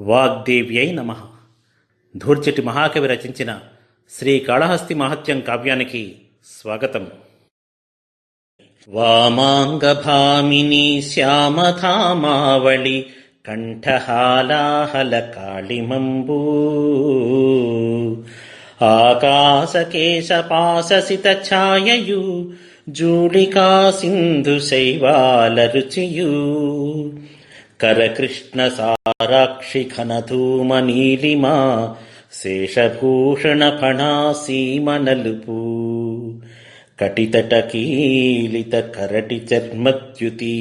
వాగ్దేవ్యై నమ. ధూర్చటి మహాకవి రచించిన శ్రీ కాళహస్తి మహత్యం కావ్యానికి స్వాగతం. వామాంగభామిని శ్యామధామావళి కంఠహాలాహల కాళిమంబూ ఆకాశకేశపాససిత ఛాయయు జూళికా సింధు శైవాల రుచియూ కరకృష్ణ సారాక్షి ఘనధూమ నీలిమా శేషభూషణ ఫణాసీమ నలుపు కటితట కరటి చర్మద్యుతి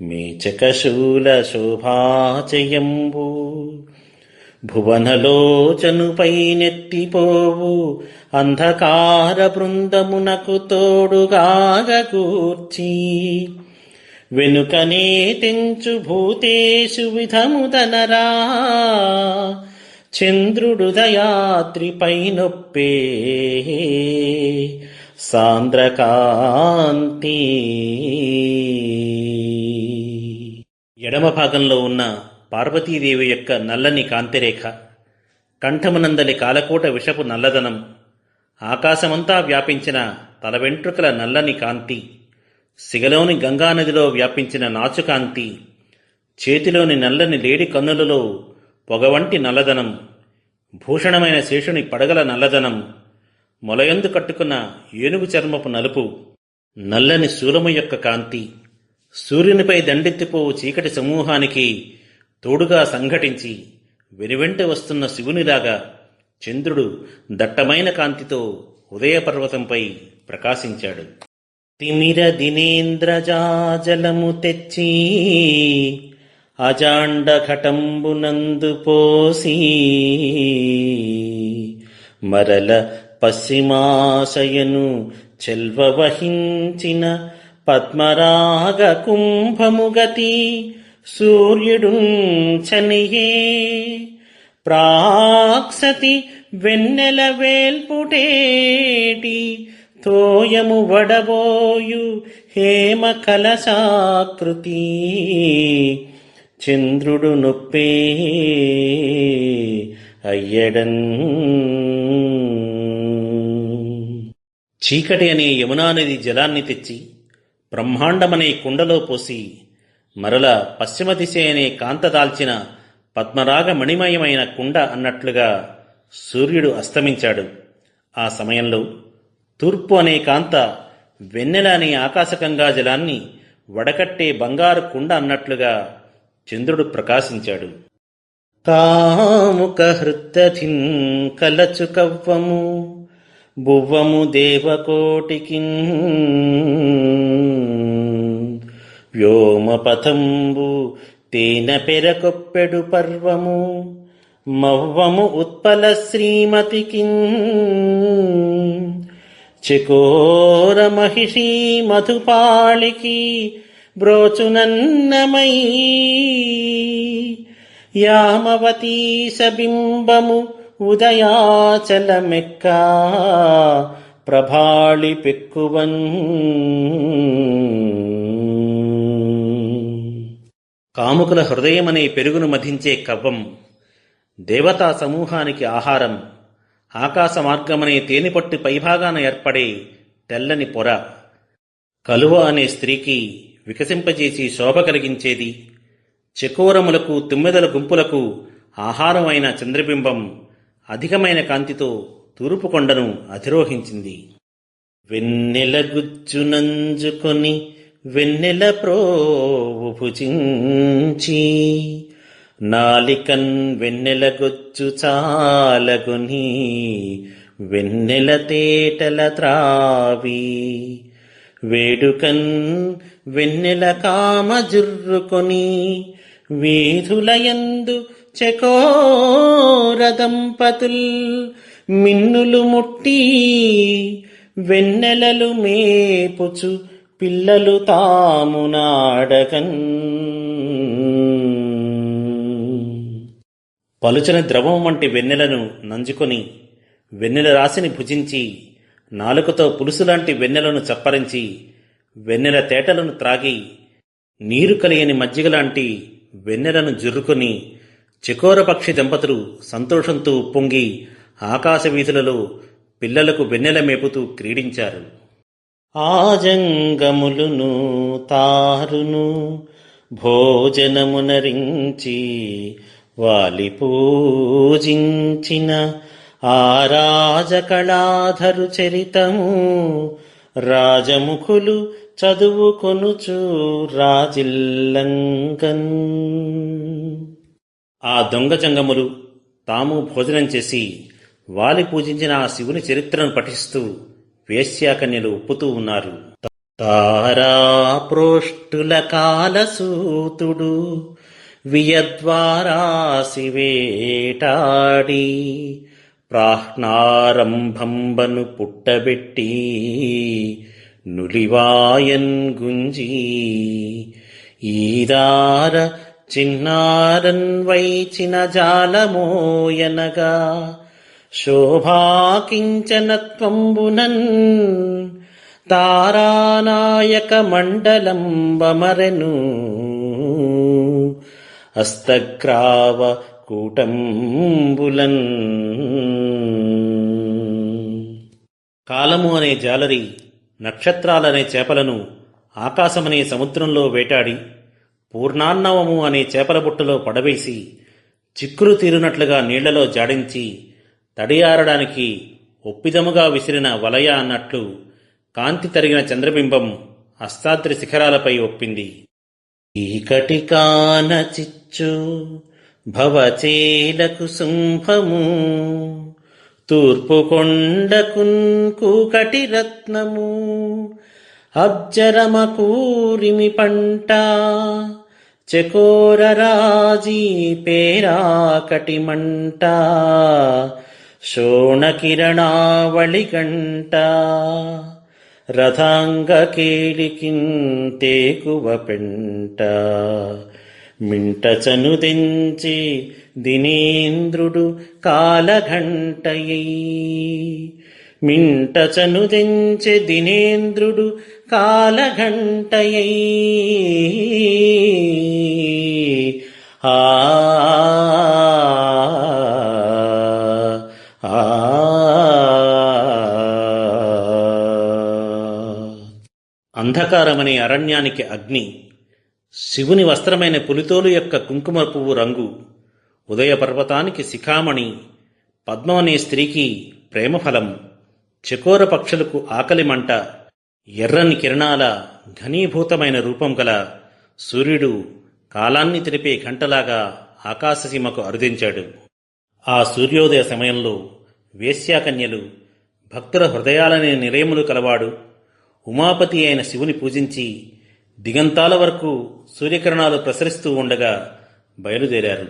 మేచకశూల శోభాచయంబు భువనలోచనుపై నెత్తిపోవు అంధకార బృందమునకు తోడుగాగకూర్చి వెనుకనే తెంచు భూతేషు విధముదనరా చంద్రుడు దయాత్రిపై నొప్పే సాంద్రకాంతి. ఎడమ భాగంలో ఉన్న పార్వతీదేవి యొక్క నల్లని కాంతిరేఖ కంఠమునందలి కాలకూట విషపు నల్లదనం ఆకాశమంతా వ్యాపించిన తల వెంట్రుకల నల్లని కాంతి. సిగలోని గంగానదిలో వ్యాపించిన నాచుకాంతి చేతిలోని నల్లని లేడి కన్నులలో పొగవంటి నల్లదనం భూషణమైన శేషుని పడగల నల్లదనం మొలయందు కట్టుకున్న ఏనుగు చర్మపు నలుపు నల్లని శూలము యొక్క కాంతి సూర్యునిపై దండెత్తిపోవు చీకటి సమూహానికి తోడుగా సంఘటించి వెనువెంట వస్తున్న శివునిలాగా చంద్రుడు దట్టమైన కాంతితో ఉదయపర్వతంపై ప్రకాశించాడు. తిమిర దినేంద్రజాజలము తెచ్చి అజాండ ఘటంబునందు పోసి మరల పశ్చిమాశయను చెల్వ పద్మరాగ కుంభముగతి సూర్యుడు చనియే ప్రాక్సతి వెన్నెల వేల్పుటేటి తోయము వడబోయు హేమ కలశాకృతి. చంద్రుడు నొప్పే అయ్యడన్. చీకటి అనే యమునా నది జలాన్ని తెచ్చి బ్రహ్మాండమనే కుండలో పోసి మరల పశ్చిమ దిశ అనే కాంత దాల్చిన పద్మరాగ మణిమయమైన కుండ అన్నట్లుగా సూర్యుడు అస్తమించాడు. ఆ సమయంలో తూర్పు అనే కాంత వెన్నెల అనే జలాన్ని వడకట్టే బంగారు కుండ అన్నట్లుగా చంద్రుడు ప్రకాశించాడు. కాముక హృత్తథిన్ కలచు కవ్వము బువ్వము దేవకోటికి. వ్యోమపథంబు తేన పెరకొప్పెడు పర్వము మవ్వము ఉత్పల శ్రీమతికి. చకోర మహిషీ మధుపాళికి బ్రోచునన్నమై. యామవతీ సబింబము ఉదయాచలమెక్క ప్రభాళి పెక్కువన్. కాముకుల హృదయమనే పెరుగును మధించే కవ్వం దేవతా సమూహానికి ఆహారం. ఆకాశ మార్గమనే తేనెపట్టు పైభాగాన ఏర్పడే తెల్లని పొర. కలువ అనే స్త్రీకి వికసింపజేసి శోభ కలిగించేది. చకోరములకు తుమ్మెదల గుంపులకు ఆహారమైన చంద్రబింబం అధికమైన కాంతితో తూర్పు కొండను అధిరోహించింది. వెన్నెల గుచ్చునంజుకొని వెన్నెల ప్రోభుజించి నాలికన్ వెన్నెలగొచ్చు చాలగుని వెన్నెల తేటల త్రావి. వేడుకన్ వెన్నెల కామ జుర్రుకొని వీధులయందు చకోరదంపతుల్ మిన్నులు ముట్టి వెన్నెలలు మేపుచు పిల్లలు తాము నాడగన్. పలుచని ద్రవం వంటి వెన్నెలను నంజుకొని వెన్నెల రాశిని భుజించి నాలుకతో పులుసులాంటి వెన్నెలను చప్పరించి వెన్నెల తేటలను త్రాగి నీరు కలియని మజ్జిగలాంటి వెన్నెలను జుర్రుకొని చికోరపక్షి దంపతులు సంతోషంతో ఉప్పొంగి ఆకాశ వీధులలో పిల్లలకు వెన్నెల మేపుతూ క్రీడించారు. ఆజంగములును తారును భోజనమునరించి వాలి పూజించిన ఆరాజకళాధరు చరితము. రాజముఖులు చదువుకొనుచు రాజిల్లంగన్ ఆ దొంగ జంగములు తాము భోజనం చేసి వాలి పూజించిన ఆ శివుని చరిత్రను పఠిస్తూ వేశ్యాకన్యలు ఒప్పుతూ ఉన్నారు. తారా ప్రోష్టుల కాలసూతుడు వియద్వారాసివేటాడి ప్రాహ్నారంభంబను పుట్టబెట్టి నులివాయన్ గుంజి ఈదార చిన్నారన్ వైచిన జాలమోయనగా శోభాకించనత్వంబునన్ తారానాయక మండలం బమరెను హస్తగ్రావ కూటంబులన్. కాలము అనే జాలరి నక్షత్రాలనే చేపలను ఆకాశమనే సముద్రంలో వేటాడి పూర్ణాన్నవము అనే చేపల బుట్టలో పడవేసి చిక్కులు తీరునట్లుగా నీళ్ళలో జాడించి తడియారడానికి ఒప్పిదముగా విసిరిన వలయ అన్నట్లు కాంతి తరిగిన చంద్రబింబం అస్తాద్రి శిఖరాలపై ఒప్పింది. ఈకటి కాన చిచ్చు భవచేలకు శుంభము తూర్పు కొండకున్ కూకటి రత్నము అబ్జరమ పంట చకోర రాజీ పేరాకటి మంట శోణకిరణావళి గంట రథాంగ పెంట. మింట దినేంద్రుడు కాలఘంటయై. మింటచను చనుదెంచె దినేంద్రుడు కాలఘంటయై. అంధకారమనే అరణ్యానికి అగ్ని శివుని వస్త్రమైన పులితోలు యొక్క కుంకుమ పువ్వు రంగు ఉదయ పర్వతానికి శిఖామణి పద్మం స్త్రీకి ప్రేమఫలం చకోర పక్షులకు ఆకలి మంట ఎర్రని కిరణాల ఘనీభూతమైన రూపం గల సూర్యుడు కాలాన్ని తెలిపే గంటలాగా ఆకాశసీమకు అరుదించాడు. ఆ సూర్యోదయ సమయంలో వేశ్యాకన్యలు భక్తుల హృదయాలనే నిలయములు కలవాడు ఉమాపతి అయిన శివుని పూజించి దిగంతాల వరకు సూర్యకిరణాలు ప్రసరిస్తూ ఉండగా బయలుదేరారు.